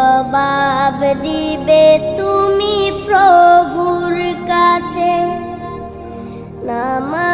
জবাব দিবে তুমি প্রভুর কাছে। নামা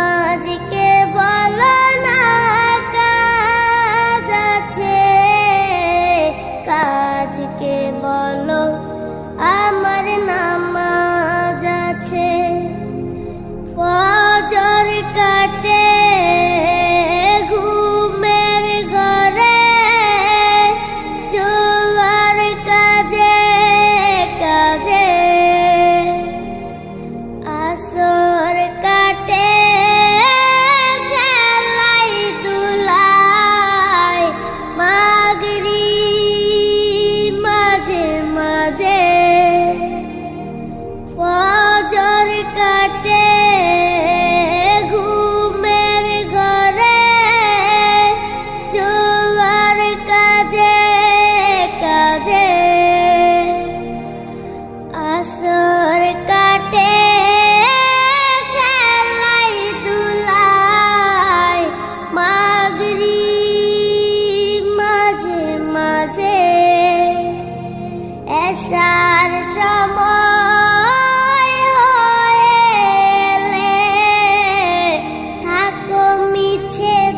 যার থাকো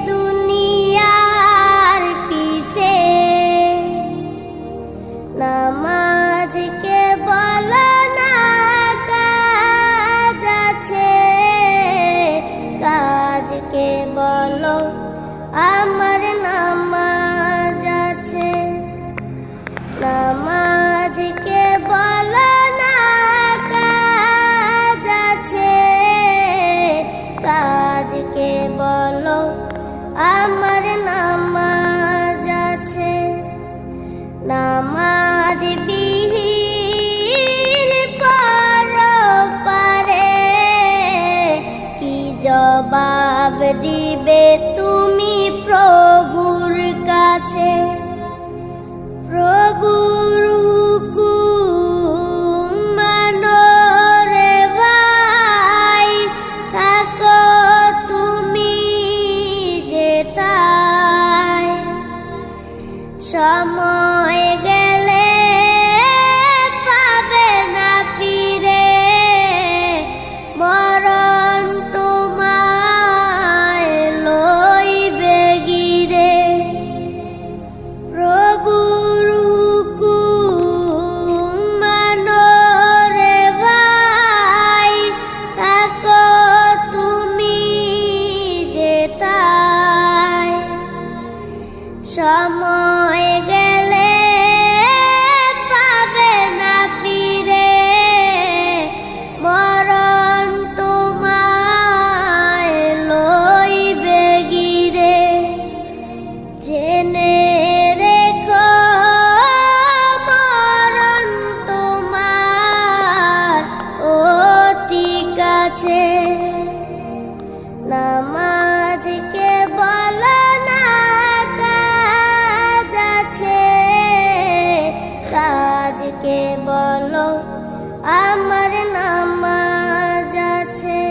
দুনিয়ার পিছে। নামাজকে কাজকে বলো? আমার নামাজ আছে। নামাজ আছে। নামাজকে বলো না, কাজ আছে। বলো, আমার নামাজ আছে।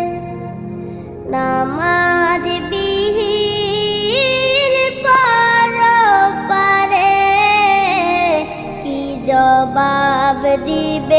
নামাজ বিহির পর পারে, কি জবাব দিবে